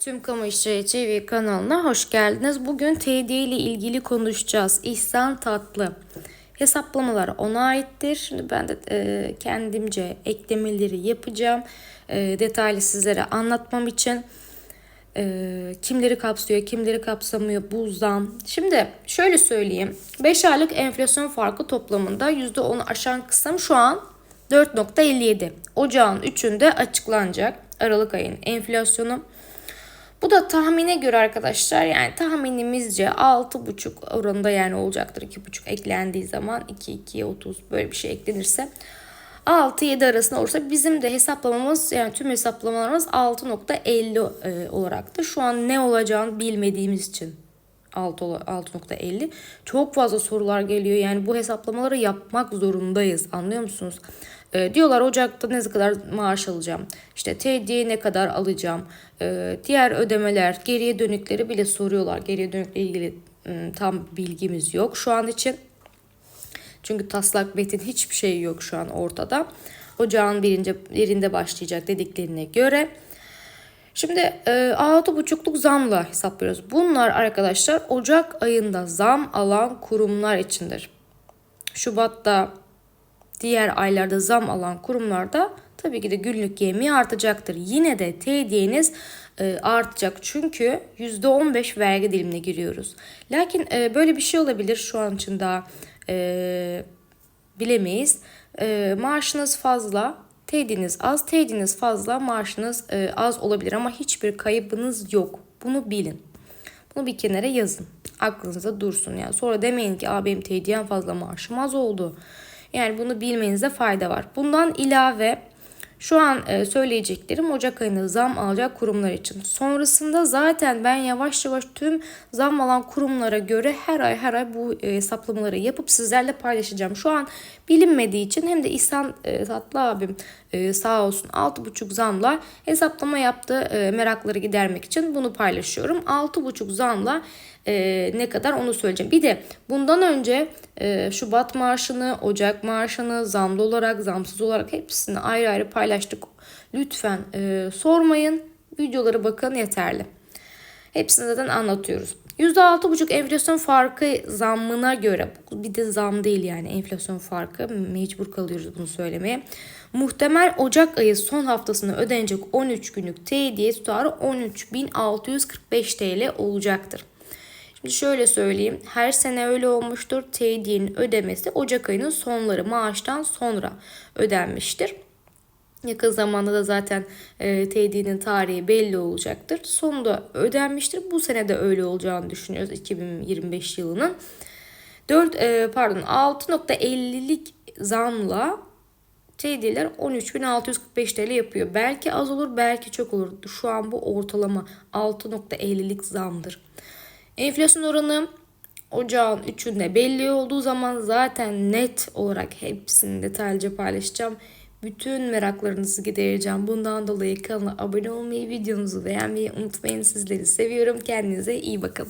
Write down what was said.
Tüm Kamu İşleri TV kanalına hoş geldiniz. Bugün TD ile ilgili konuşacağız. İhsan Tatlı. Hesaplamalar ona aittir. Şimdi ben de e, kendimce eklemeleri yapacağım. E, detaylı sizlere anlatmam için. E, kimleri kapsıyor, kimleri kapsamıyor bu zam. Şimdi şöyle söyleyeyim. 5 aylık enflasyon farkı toplamında %10'u aşan kısım şu an 4.57. Ocağın 3'ünde açıklanacak Aralık ayın enflasyonu. Bu da tahmine göre arkadaşlar yani tahminimizce 6,5 oranında yani olacaktır. 2,5 eklendiği zaman 2 2'ye 30 böyle bir şey eklenirse 6-7 arasında olursa bizim de hesaplamamız yani tüm hesaplamalarımız 6.50 e, olaraktır. Şu an ne olacağını bilmediğimiz için 6.50. Çok fazla sorular geliyor. Yani bu hesaplamaları yapmak zorundayız. Anlıyor musunuz? E, diyorlar Ocak'ta ne kadar maaş alacağım. İşte TD'ye ne kadar alacağım. E, diğer ödemeler, geriye dönükleri bile soruyorlar. Geriye dönükle ilgili e, tam bilgimiz yok şu an için. Çünkü taslak metin hiçbir şey yok şu an ortada. Ocağın birinci, birinde başlayacak dediklerine göre. Şimdi e, 6,5'luk zamla hesaplıyoruz. Bunlar arkadaşlar Ocak ayında zam alan kurumlar içindir. Şubat'ta diğer aylarda zam alan kurumlarda tabii ki de günlük yemeği artacaktır. Yine de TD'niz e, artacak çünkü %15 vergi dilimine giriyoruz. Lakin e, böyle bir şey olabilir şu an için daha e, bilemeyiz. Maaşınız fazla, TD'niz az, TD'niz fazla, maaşınız e, az olabilir ama hiçbir kaybınız yok. Bunu bilin. Bunu bir kenara yazın. Aklınızda dursun yani. Sonra demeyin ki Aa, benim TD'm fazla maaşım az oldu. Yani bunu bilmenizde fayda var. Bundan ilave şu an e, söyleyeceklerim Ocak ayında zam alacak kurumlar için. Sonrasında zaten ben yavaş yavaş tüm zam alan kurumlara göre her ay her ay bu e, hesaplamaları yapıp sizlerle paylaşacağım. Şu an bilinmediği için hem de İhsan e, Tatlı abim sağ olsun 6,5 zamla hesaplama yaptı merakları gidermek için bunu paylaşıyorum. 6,5 zamla ne kadar onu söyleyeceğim. Bir de bundan önce e, Şubat maaşını, Ocak maaşını zamlı olarak, zamsız olarak hepsini ayrı ayrı paylaştık. Lütfen e, sormayın. Videoları bakın yeterli. Hepsini zaten anlatıyoruz. %6,5 enflasyon farkı zammına göre bir de zam değil yani enflasyon farkı mecbur kalıyoruz bunu söylemeye. Muhtemel Ocak ayı son haftasında ödenecek 13 günlük TD'ye tutarı 13.645 TL olacaktır. Şimdi şöyle söyleyeyim. Her sene öyle olmuştur. TD'nin ödemesi Ocak ayının sonları maaştan sonra ödenmiştir. Yakın zamanda da zaten e, TD'nin tarihi belli olacaktır. Sonunda ödenmiştir. Bu sene de öyle olacağını düşünüyoruz 2025 yılının. 4 e, pardon 6.50'lik zamla TD'ler 13.645 TL yapıyor. Belki az olur belki çok olur. Şu an bu ortalama 6.50'lik zamdır. Enflasyon oranı ocağın 3'ünde belli olduğu zaman zaten net olarak hepsini detaylıca paylaşacağım. Bütün meraklarınızı gidereceğim. Bundan dolayı kanala abone olmayı, videomuzu beğenmeyi unutmayın. Sizleri seviyorum. Kendinize iyi bakın.